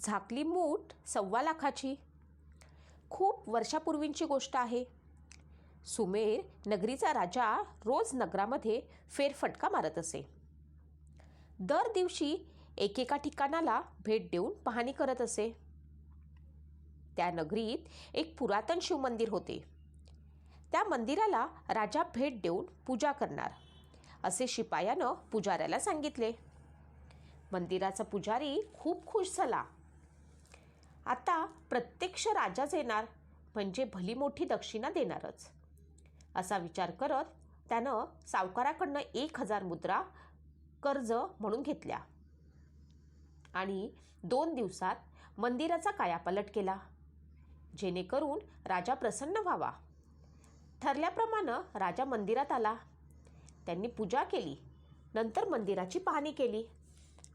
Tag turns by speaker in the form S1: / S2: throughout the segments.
S1: झाकली मूठ सव्वा लाखाची. खूप वर्षापूर्वींची गोष्ट आहे. सुमेर नगरीचा राजा रोज नगरामध्ये फेरफटका मारत असे. दर दिवशी एकेका ठिकाणाला भेट देऊन पाहणी करत असे. त्या नगरीत एक पुरातन शिवमंदिर होते. त्या मंदिराला राजा भेट देऊन पूजा करणार असे शिपायानं पुजाऱ्याला सांगितले. मंदिराचा पुजारी खूप खुश झाला. आता प्रत्यक्ष राजाच येणार म्हणजे भली मोठी दक्षिणा देणारच. असा विचार करत त्यानं सावकाराकडनं एक हजार मुद्रा कर्ज म्हणून घेतल्या. आणि दोन दिवसात मंदिराचा कायापालट केला. जेणेकरून राजा प्रसन्न व्हावा. ठरल्याप्रमाणे राजा मंदिरात आला. त्यांनी पूजा केली. नंतर मंदिराची पाहणी केली.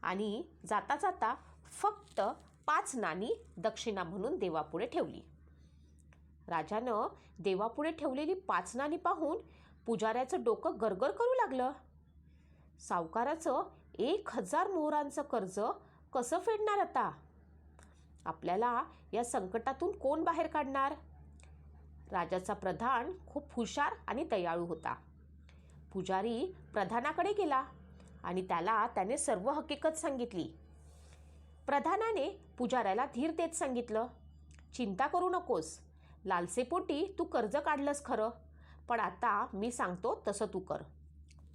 S1: आणि जाता जाता फक्त पाच नाणी दक्षिणा म्हणून देवापुढे ठेवली. राजानं देवापुढे ठेवलेली पाच नाणी पाहून पुजाऱ्याचं डोकं गरगर करू लागलं. सावकाराचं एक हजार मोहरांचं कर्ज कसं फेडणार आता? आपल्याला या संकटातून कोण बाहेर काढणार? राजाचा प्रधान खूप हुशार आणि दयाळू होता. पुजारी प्रधानाकडे गेला आणि त्याला त्याने सर्व हकीकत सांगितली. प्रधानाने पुजाऱ्याला धीर देत सांगितलं चिंता करू नकोस. लालसेपोटी तू कर्ज काढलंस खरं. पण आता मी सांगतो तसं तू कर.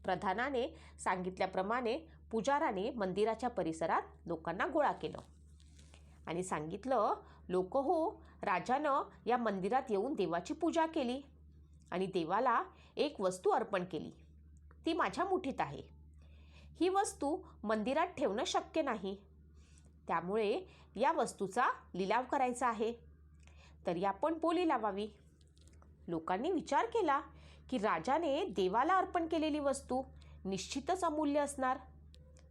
S1: प्रधानाने सांगितल्याप्रमाणे पुजाराने मंदिराच्या परिसरात लोकांना गोळा केलं. आणि सांगितलं लोक हो राजानं या मंदिरात येऊन देवाची पूजा केली आणि देवाला एक वस्तू अर्पण केली. ती माझ्या मुठीत आहे. ही वस्तू मंदिरात ठेवणं शक्य नाही. त्यामुळे या वस्तूचा लिलाव करायचा आहे. तरी आपण बोली लावावी. लोकांनी विचार केला की राजाने देवाला अर्पण केलेली वस्तू निश्चितच अमूल्य असणार.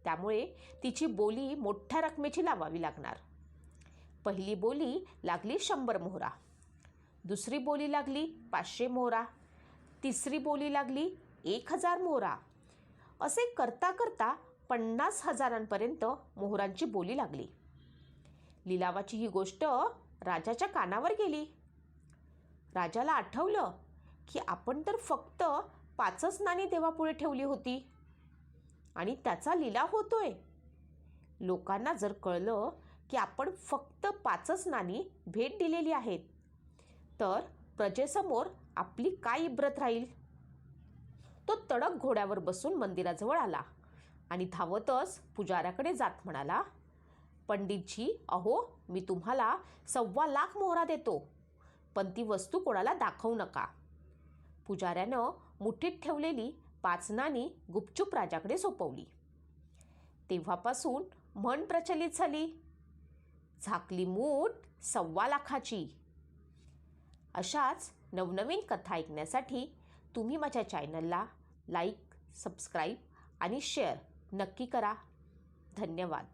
S1: त्यामुळे तिची बोली मोठ्या रकमेची लावावी लागणार. पहिली बोली लागली शंभर मोहरा. दुसरी बोली लागली पाचशे मोहरा. तिसरी बोली लागली एक हजार मोहरा. असे करता करता पन्नास हजारांपर्यंत मोहरांची बोली लागली. लिलावाची ही गोष्ट राजाच्या कानावर गेली. राजाला आठवलं की आपण तर फक्त पाचच नाणी देवापुढे ठेवली होती. आणि त्याचा लिलाव होतोय. लोकांना जर कळलं की आपण फक्त पाचच नाणी भेट दिलेली आहेत तर प्रजेसमोर आपली काय इब्रत राहील? तो तडक घोड्यावर बसून मंदिराजवळ आला आणि धावतच पुजाऱ्याकडे जात म्हणाला पंडितजी अहो मी तुम्हाला सव्वा लाख मोहरा देतो पण ती वस्तू कोणाला दाखवू नका. पुजाऱ्यानं मुठीत ठेवलेली पाच नाणी गुपचूप राजाकडे सोपवली. तेव्हापासून म्हण प्रचलित झाली. झाकली मूठ सव्वा लाखाची. अशाच नवनवीन कथा ऐकण्यासाठी तुम्ही माझ्या चॅनलला लाईक सबस्क्राईब आणि शेअर नक्की करा. धन्यवाद.